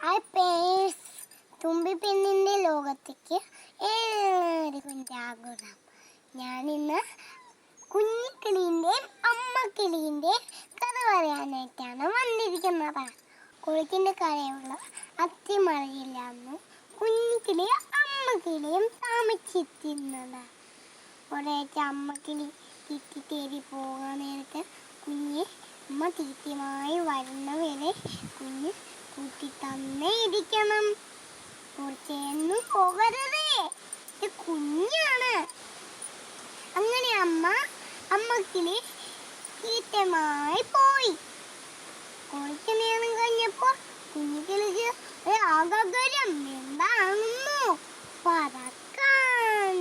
I purse തുമ്പിപ്പെണ്ണിന്റെ ലോകത്തേക്ക് ഏവർക്കും സ്വാഗതം ഞാനിന്ന് കുഞ്ഞിക്കിളീന്റെയും അമ്മക്കിളീന്റെയും കഥ പറയാനായിട്ടാണ് വന്നിരിക്കുന്നത്. കുളിക്കിന്റെ കരയുള്ള അത്തിമറയില്ലാന്നു കുഞ്ഞിക്കിളിയും അമ്മക്കിളിയും താമസിച്ചിരുന്നത്. ഒരേറ്റ അമ്മക്കിളി തീറ്റി തേടി പോകാൻ നേരത്ത് കുഞ്ഞ് അമ്മ തീറ്റിയുമായി വരുന്നവരെ കുഞ്ഞ് കൂട്ടി തന്നേ ഇരിക്കണം കുറച്ചൊന്നും പോകരുതേ. കുഞ്ഞാണ്. അങ്ങനെ അമ്മ അമ്മക്കിന് ഈറ്റമായി പോയി. കുറച്ച് നേരം കഴിഞ്ഞപ്പോ കുഞ്ഞിക്കിളിക്ക് ഒരു ആകാരം എന്താണെന്നോ പറക്കാൻ.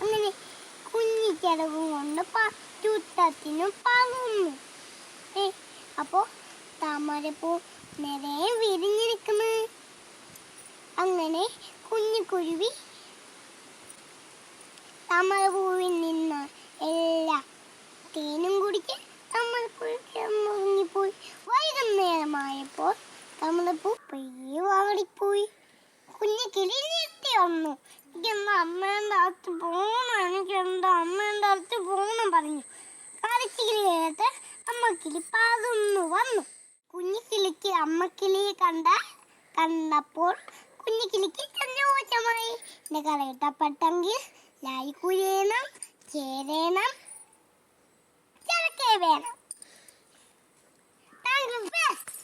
അങ്ങനെ കുഞ്ഞിക്കിടവും കൊണ്ട് ചുറ്റത്തിനും പറന്നു ഏ അപ്പോ താമരപ്പൂ നിറയെ വിരിഞ്ഞിരിക്കുന്നു. അങ്ങനെ കുഞ്ഞു കുരുവി താമരപ്പൂവിൽ നിന്ന് എല്ലാ തേനും കുടിച്ച് താമരപ്പൂവിൽ വൈകുന്നേരമായപ്പോൾ താമരപ്പൂ പെയ്യെ വാടിപ്പോയി. കുഞ്ഞു കിളി നിർത്തി വന്നു. എന്താ അമ്മേന്റെ അടുത്ത് പോകണം എനിക്ക് എന്താ അമ്മേന്റെ അടുത്ത് പോകണം പറഞ്ഞു. കളിച്ചിക്കിളി കേട്ട് അമ്മക്കിളി പാതൊന്നു വന്നു. അമ്മക്കിളിയെ കണ്ട കണ്ടപ്പോൾ കുഞ്ഞു കിളിക്ക് സന്തോഷമായി എന്റെ കഥ ഇഷ്ടപ്പെട്ടെങ്കിൽ ലൈക്ക് ചെയ്യണം ചേരണം ചിലക്കേ വേണം. Thank you best